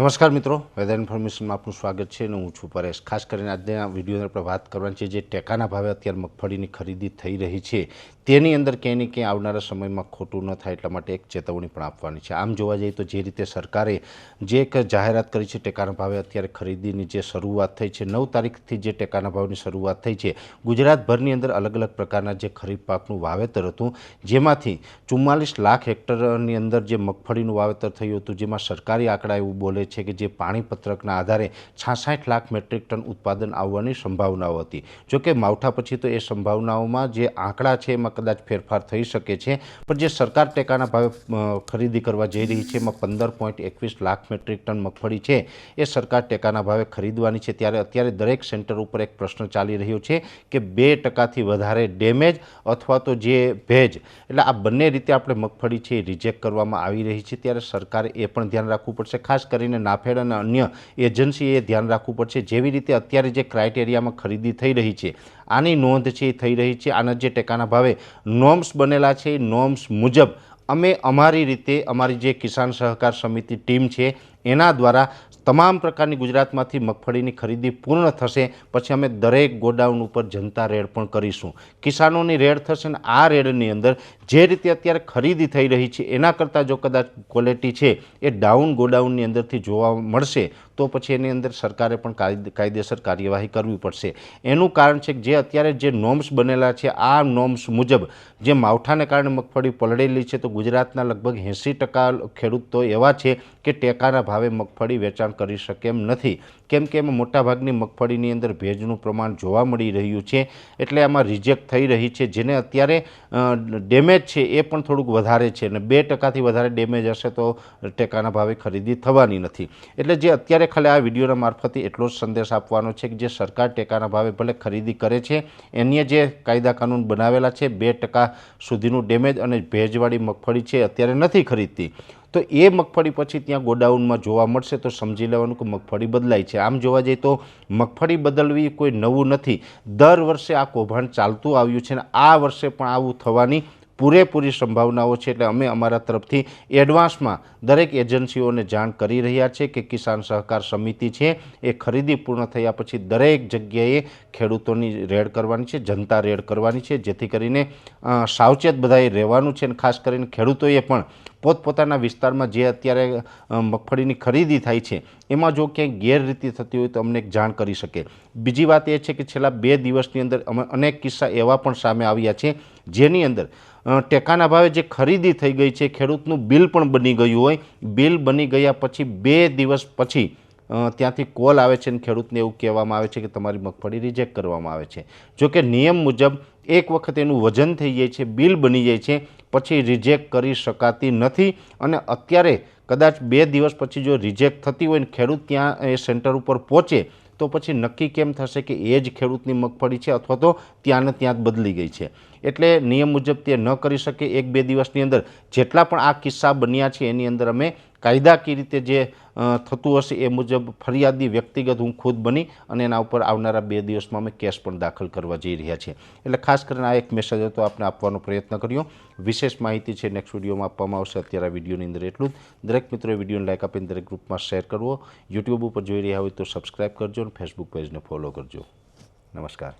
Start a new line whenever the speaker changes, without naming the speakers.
નમસ્કાર મિત્રો વેધર ઇન્ફોર્મેશનમાં આપનું સ્વાગત છે અને હું છું પરેશ. ખાસ કરીને આજના વિડીયોની આપણે વાત કરવાની છે જે ટેકાના ભાવે અત્યારે મગફળીની ખરીદી થઈ રહી છે. તેની અંદર ક્યાંય ને ક્યાંય આવનારા સમયમાં ખોટું ન થાય એટલા માટે એક ચેતવણી પણ આપવાની છે. આમ જોવા જઈએ તો જે રીતે સરકારે જે એક જાહેરાત કરી છે ટેકાના ભાવે અત્યારે ખરીદીની જે શરૂઆત થઈ છે, નવ તારીખથી જે ટેકાના ભાવની શરૂઆત થઈ છે, ગુજરાતભરની અંદર અલગ અલગ પ્રકારના જે ખરીફ પાકનું વાવેતર હતું, જેમાંથી ચુમ્માલીસ લાખ હેક્ટરની અંદર જે મગફળીનું વાવેતર થયું હતું, જેમાં સરકારી આંકડા એવું બોલે છે કે જે પાણીપત્રકના આધારે છાસઠ લાખ મેટ્રિક ટન ઉત્પાદન આવવાની સંભાવનાઓ હતી. જોકે માવઠા પછી તો એ સંભાવનાઓમાં જે આંકડા છે એમાં કદાચ ફેરફાર થઈ શકે છે, પણ જે સરકાર ટેકાના ભાવે ખરીદી કરવા જઈ રહી છે એમાં પંદર પોઈન્ટ એકવીસ લાખ મેટ્રિક ટન મગફળી છે, એ સરકાર ટેકાના ભાવે ખરીદવાની છે. ત્યારે અત્યારે દરેક સેન્ટર ઉપર એક પ્રશ્ન ચાલી રહ્યો છે કે બે ટકાથી વધારે ડેમેજ અથવા તો જે ભેજ, એટલે આ બંને રીતે આપણે મગફળી છે એ રિજેક્ટ કરવામાં આવી રહી છે. ત્યારે સરકારે એ પણ ધ્યાન રાખવું પડશે, ખાસ કરીને નાફેડ અને અન્ય એજન્સીએ ધ્યાન રાખવું પડશે. જેવી રીતે અત્યારે જે ક્રાઇટેરિયામાં ખરીદી થઈ રહી છે, આની નોંધ છે, એ થઈ રહી છે. આના જે ટેકાના ભાવે નોમ્સ બનેલા છે એ નોર્મ્સ મુજબ અમે અમારી રીતે અમારી જે કિસાન સહકાર સમિતિ ટીમ છે, એના દ્વારા તમામ પ્રકારની ગુજરાતમાંથી મગફળીની ખરીદી પૂર્ણ થશે. પછી અમે દરેક ગોડાઉન ઉપર જનતા રેડ પણ કરીશું. કિસાનોની રેડ થશે અને આ રેડની અંદર જે રીતે અત્યારે ખરીદી થઈ રહી છે એના કરતાં જો કદાચ ક્વોલિટી છે એ ડાઉન ગોડાઉનની અંદરથી જોવા મળશે તો પછી એની અંદર સરકારે પણ કાયદે- કાયદેસર કાર્યવાહી કરવી પડશે. એનું કારણ છે કે જે અત્યારે જે નોમ્સ બનેલા છે આ નોમ્સ મુજબ જે માવઠાને કારણે મગફળી પલળેલી છે તો ગુજરાતના લગભગ એંસી ટકા ખેડૂત એવા છે કે ટેકાના ભાવે મગફળી વેચાણ કરી શકે એમ નથી. કેમ કે એમાં મોટાભાગની મગફળીની અંદર ભેજનું પ્રમાણ જોવા મળી રહ્યું છે એટલે આમાં રિજેક્ટ થઈ રહી છે જેને અત્યારે અ, ડેમેજ છે એ પણ થોડુંક વધારે છે અને બે ટકાથી વધારે ડેમેજ હશે તો ટેકાના ભાવે ખરીદી થવાની નથી. એટલે જે અત્યારે ખાલી આ વિડીયોના મારફતે એટલો જ સંદેશ આપવાનો છે કે જે સરકાર ટેકાના ભાવે ભલે ખરીદી કરે છે, એની જે કાયદા કાનૂન બનાવેલા છે, બે ટકા સુધીનું ડેમેજ અને ભેજવાળી મગફળી છે અત્યારે નથી ખરીદતી. તો એ મગફળી પછી ત્યાં ગોડાઉનમાં જોવા મળશે તો સમજી લેવાનું કે મગફળી બદલાય છે. આમ જોવા જઈએ તો મગફળી બદલવી કોઈ નવું નથી. દર વર્ષે આ કૌભાંડ ચાલતું આવ્યું છે અને આ વર્ષે પણ આવું થવાની પૂરેપૂરી સંભાવનાઓ છે એટલે અમે અમારા તરફથી એડવાન્સમાં દરેક એજન્સીઓને જાણ કરી રહ્યા છે કે કિસાન સહકાર સમિતિ છે એ ખરીદી પૂર્ણ થયા પછી દરેક જગ્યાએ ખેડૂતોની રેડ કરવાની છે, જનતા રેડ કરવાની છે, જેથી કરીને સાવચેત બધાએ રહેવાનું છે અને ખાસ કરીને ખેડૂતોએ પણ પોતપોતાના વિસ્તારમાં જે અત્યારે મગફળીની ખરીદી થાય છે એમાં જો ક્યાંય ગેરરીતિ થતી હોય તો અમને જાણ કરી શકે. બીજી વાત એ છે કે છેલ્લા બે દિવસની અંદર અમે અનેક કિસ્સા એવા પણ સામે આવ્યા છે જેની અંદર ટેકાના ભાવે જે ખરીદી થઈ ગઈ છે, ખેડૂતનું બિલ પણ બની ગયું હોય. બિલ બની ગયા પછી બે દિવસ પછી ત્યાંથી કોલ આવે છે અને ખેડૂતને એવું કહેવામાં આવે છે કે તમારી મગફળી રિજેક્ટ કરવામાં આવે છે. જો કે નિયમ મુજબ એક વખત એનું વજન થઈ જાય છે, બિલ બની જાય છે, પછી રિજેક્ટ કરી શકાતી નથી અને અત્યારે કદાચ બે દિવસ પછી જો રિજેક્ટ થતી હોય ને ખેડૂત ત્યાં એ સેન્ટર ઉપર પહોંચે તો પછી નક્કી કેમ થશે કે એ જ ખેડૂતની મગફળી છે અથવા તો ત્યાંને ત્યાં જ બદલી ગઈ છે? એટલે નિયમ મુજબ તે ન કરી શકે એક બે દિવસની અંદર. જેટલા પણ આ કિસ્સા બન્યા છે એની અંદર અમે કાયદાકીય રીતે જે થતું હશે એ મુજબ ફરિયાદી વ્યક્તિગત હું ખુદ બની અને એના ઉપર આવનારા બે દિવસમાં અમે કેસ પણ દાખલ કરવા જઈ રહ્યા છીએ. એટલે ખાસ કરીને આ એક મેસેજ હતો, આપને આપવાનો પ્રયત્ન કર્યો. વિશેષ માહિતી છે નેક્સ્ટ વિડીયોમાં આપવામાં આવશે. અત્યારે આ વિડીયોની અંદર એટલું જ. દરેક મિત્રોએ વિડીયોને લાઇક આપીને દરેક ગ્રુપમાં શેર કરવો. યુટ્યુબ ઉપર જોઈ રહ્યા હોય તો સબસ્ક્રાઈબ કરજો અને ફેસબુક પેજને ફોલો કરજો. નમસ્કાર.